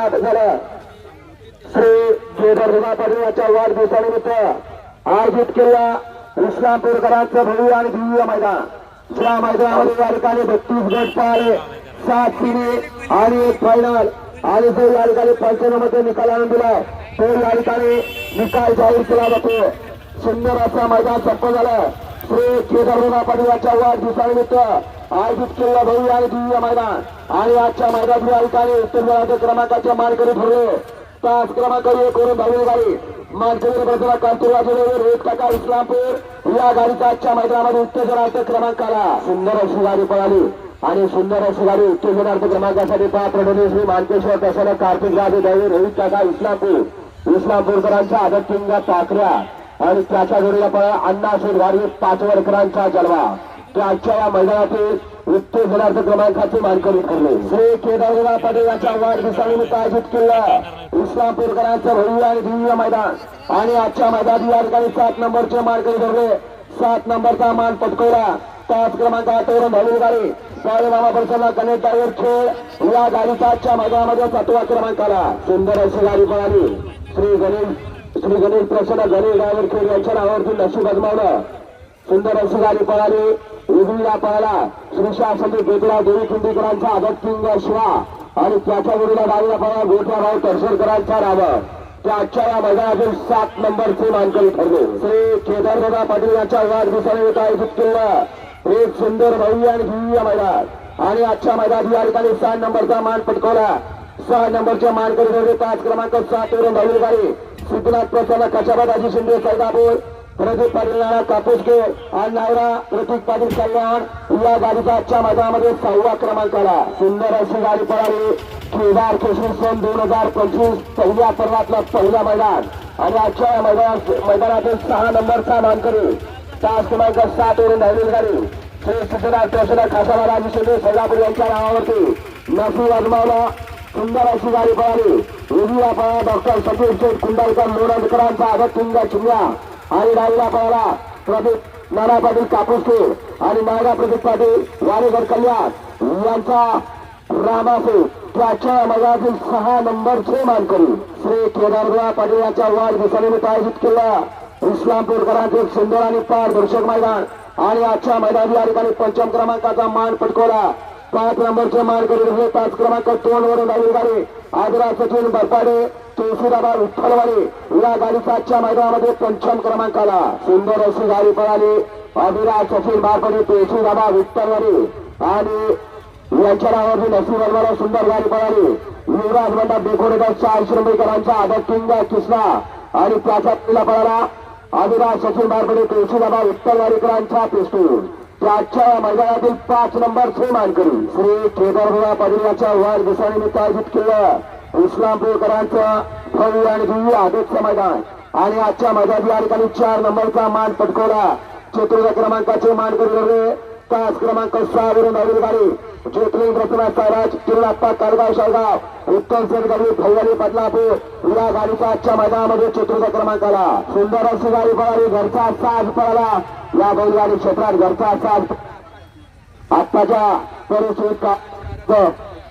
मैदानात झालं. श्री केदार रुबा वाढदिवसानिमित्त आयोजित केलेल्या इस्लामपूरकरांचं भव्य आणि दिव्य मैदान. ज्या मैदानामध्ये या ठिकाणी बत्तीस गट पाहिले. सात तिने आणि एक फायनल आणि जो या ठिकाणी पंचनामध्ये निकाल आणून दिला तो या ठिकाणी निकाल जाहीर केला जातो. सुंदर असा मैदान संपन्न झालं. श्री केदारबाबा पाटील याच्या वाढदिवसानिमित्त आयोजित केलेला भव्य आणि दिव्य मैदान. आणि आजच्या मैदानात या ठिकाणी उत्तर क्रमांकाचे मानकरी ठरले तास क्रमांक एक करून धावली गाडी. मानकरी बाजूला कांतुराचे रोहित टाका इस्लामपूर. या गाडीचा आजच्या मैदानामध्ये उत्तेजनार्थ क्रमांक आला. सुंदर अशी गाडी पळाली. आणि सुंदर अशी गाडी उत्तेजनार्थ क्रमांकासाठी पात्र ठरली श्री मानकेश्वर प्रसाद कार्तिक गाडी दैवी रोहित काका इस्लामपूर. इस्लामपूरकरांच्या आदत किंगा पाकऱ्या आणि त्याच्या जोडीला पळा अण्णा गाडी पाचवडकरांचा जलवा. ते आजच्या या मैदानातील उत्तेजनार्थ क्रमांकाचे मानकरी ठरले. श्री केदारनाथ पाटील यांच्या वाढदिवसानिमित्त आयोजित केलेला इस्लामपूरकरांचं भव्य आणि दिव्य मैदान आणि आजच्या मैदानात या ठिकाणी सात नंबरचे मानकरी ठरले. सात नंबरचा मान पटकवला. तास क्रमांक आठवरून धावली गाडी मामा परिसरला कनेक्ट ड्रायव्हर खेळ या गाडीचा आजच्या मैदानामध्ये सातवा क्रमांक आला सुंदर अशी गाडी पळाली. श्री गणेश श्री गणेश प्रसन्न गणेश ड्रायव्हर खेळ यांच्या नावावरती नशीब अजमावलं. सुंदर अशी पळाली. उजवीला पळाला. श्री शासनी देवी कुंडीकरांचा आदत किंग शिवा. आणि त्याच्या जोडीला गाडीला पळा गोठराव तरसरकरांचा त्या त्याच्या या मैदानातील सात नंबरचे मानकरी ठरले. श्री केदारबाबा पाटील यांच्या वाढदिवसानिमित्त आयोजित केलं एक सुंदर भव्य आणि दिव्य मैदान. आणि आजच्या मैदानात या ठिकाणी सहा नंबरचा मान पटकवला. सहा नंबरच्या मानकरी ठरले. पाच क्रमांक सात वरून धावली गाडी. सिद्धनाथ प्रसन्न कशाबाद अजी शिंदे सैदापूर. प्रदीप पाटील नाना कापूसके आणि नावरा प्रतीक पाटील कल्याण या गाडीचा आजच्या मैदानामध्ये सहावा क्रमांक आला सुंदर अशी गाडी पळाली. केदार केशरी सन दोन हजार पंचवीस पहिल्या पर्वातला पहिला मैदान. आणि आजच्या या मैदानात मैदानातील सहा नंबरचा मानकरी तास क्रमांक सात वरून धावलेली गाडी. श्री सिद्धनाथ प्रसन्न खासाबाद राजू शिंदे यांच्या नावावरती. नसीब अजमावला सुंदर अशी गाडी पळाली. उजव्या पळा डॉक्टर सतीश शेठ कुंडालकर लोणंदकरांचा आदत तुंगा चिमण्या. आणि डावीला पळाला प्रदीप नाना पाटील कापूसके आणि नागा प्रदीप पाटील वारेकर कल्याण यांचा रामासे त्याच्या मगातील सहा नंबरचे मानकरी. श्री केदारबाबा पाटील यांच्या वाढदिवसानिमित्त आयोजित केला. इस्लामपूरकरांचे एक सुंदर आणि पारदर्शक मैदान आणि आजच्या मैदानी या ठिकाणी पंचम क्रमांकाचा मान पटकवला. पाच नंबरचे मानकरी हे पाच क्रमांक तोंडवरून वरून गाडी आग्रा सचिन बरपाडे तुळशीदाबा विठ्ठलवाडी या गाडीचा आजच्या मैदानामध्ये पंचम क्रमांकाला. सुंदर अशी गाडी पळाली. अभिराज सचिन बारपडे तुळशीदाबा विठ्ठलवाडी. आणि यांच्या नावावरती नसीब अलवाला सुंदर गाडी पळाली. युवराज मंडा बेकोडेकर चारशे रुपयेकरांचा आदर किंग किसना आणि त्याचा पहिला पळाला अभिराज सचिन बारपडे तुळशीदाबा विठ्ठलवाडीकरांचा पिस्तूल. त्याच्या मैदानातील पाच नंबर नंबरचे मानकरी श्री केदारबाबा पाटील यांच्या वाढदिवसानिमित्त आयोजित केलं इस्लामपूरकरांचं भव्य आणि दिव्य आदेशचं मैदान आणि आजच्या मैदानात या ठिकाणी चार नंबरचा मान पटकवला. चतुर्थ क्रमांकाचे मानकरी ठरले तास क्रमांक सहा वरून धावली गाडी. ज्योतिर्लिंग रचना सायराज तिरुणाप्पा कारगाव शाळगाव उत्तम सेनगडी फौवाली बदलापूर. या गाडीचा आजच्या मैदानामध्ये चतुर्थ क्रमांक आला सुंदर अशी गाडी पळाली. घरचा साज पळाला. या बैलगाडी क्षेत्रात घरचा असाल. आत्ताच्या परिस्थितीत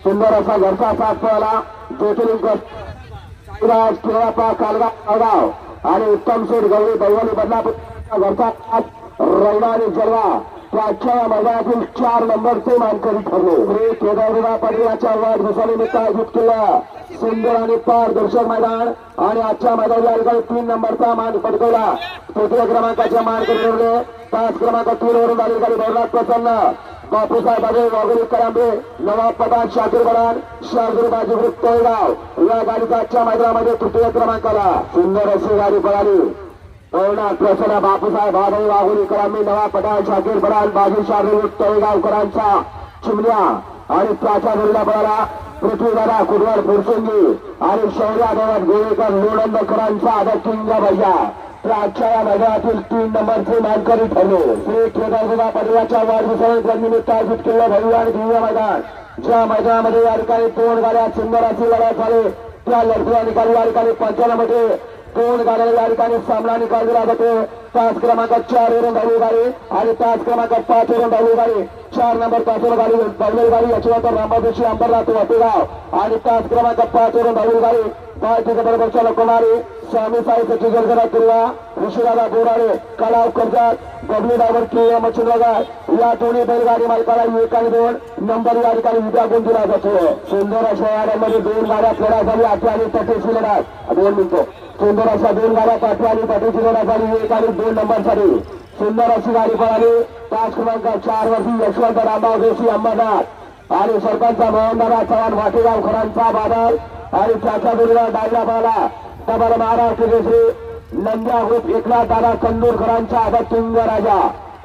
सुंदर असा घरचा साज पळाला ज्योतिलिंग साईराज किरणाप्पा कालगाव शाळगाव आणि उत्तम शेठ गौरी बैवली बदलापूर. घरचा साज रैना आणि जलवा त्याच्या मैदानातील चार नंबरचे मानकरी ठरले. श्री केदारबाबा पाटील याच्या वाढदिवसानिमित्त आयोजित केलं. सुंदर आणि पारदर्शक मैदान आणि आजच्या मैदानाच्या अलीकडे तीन नंबरचा मान पटकवला. तृतीय क्रमांकाचे मानकरी ठरले पाच क्रमांक तीन वरून आलेली प्रसन्न. बापूसाहेब बाबे वाघोली करांबे नवाब पठाण शाकीर बडान शाहजूर बाजीपूर तळगाव. या गाडीचा आजच्या मैदानामध्ये तृतीय क्रमांकाला सुंदर अशी गाडी पळाली. पवनाथ प्रसन्न बापूसाहेब बाबा वाघोली करांबे नवाब पठाण शाकीर बडान बाजी शाहजूर तळगावकरांचा चिमण्या आणि त्याच्या जोडीला पळाला पृथ्वीदादा कुडवड फुरसुंगी आणि शौर्या देवत गोवेकर लोणंदकरांचा आदर किंग भैया. तर आजच्या या मैदानातील तीन नंबरचे मानकरी ठरले. श्री केदारबाबा पाटीलाच्या वाढदिवसाच्या निमित्त आयोजित केलं भव्य आणि दिव्य मैदान. ज्या मैदानामध्ये या ठिकाणी तोंड गाड्या सुंदर अशी लढत झाली त्या लढतीला निकाल या ठिकाणी पंचायतीमध्ये दोन गाड्या या ठिकाणी सामना निकाल दिला जातो. तास क्रमांक चार वरून धावली गाडी आणि तास क्रमांक पाच वरून धावली गाडी चार नंबर पाचवर गाडी पहिली गाडी याची याच्यानंतर रामबाबूशी अंबरनाथ वाटेगाव. आणि तास क्रमांक पाच वरून पहिली गाडी पाच बरोबरच्या लोकमारी स्वामी साई सचिव किल्ला ऋषीदादा बोराडे कलाव कर्जात बबली डावर के एम या दोन्ही बैलगाडी मालकाला एक आणि दोन. नंबर या ठिकाणी विद्या गुण दिला जातो. सुंदर अशा गाड्यांमध्ये दोन गाड्या फेरा झाली. आठव्या आणि पटेशी लढा दोन मिनिटं. सुंदर अशा दोन गाड्या पाठव्या आणि पटेशी लढा झाली एक आणि दोन नंबरसाठी सुंदर अशी गाडी पळाली. पाच क्रमांक चार वरती यशवंत रामराव जोशी अंबरनाथ आणि सरपंच मोहनदादा चव्हाण वाटेगाव खरांचा बादल. आणि त्याच्या विरुद्ध डायला पळाला डबल महाराष्ट्र केसरी नंद्या ग्रुप एकनाथ दादा कंदूरकरांचा आदत तुंग राजा.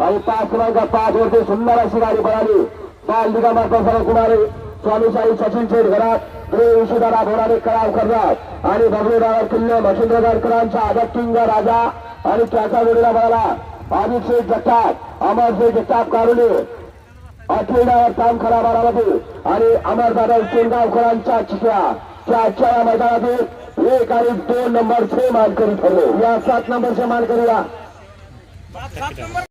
आणि पाच क्रमांक पाच वरती सुंदर अशी गाडी पळाली. बाल निगम कुमारी स्वामीशाही सचिन शेठ घरात विशुदारा घोडाने कळाव करणार. आणि भगवेदार किल्ले मच्छिंद्रगडकरांचा आदत किंग राजा. आणि त्याचा वेळेला पळाला आदित शेठ जगताप अमर शेठ जगताप कारुले. अठविडावर काम खरा बारामती आणि अमरदादा शेंगावकरांच्या चित्रा. त्याच्या या मैदानातील एक आणि दोन नंबरचे मानकरी ठरले. या सात नंबरचे मानकरी या.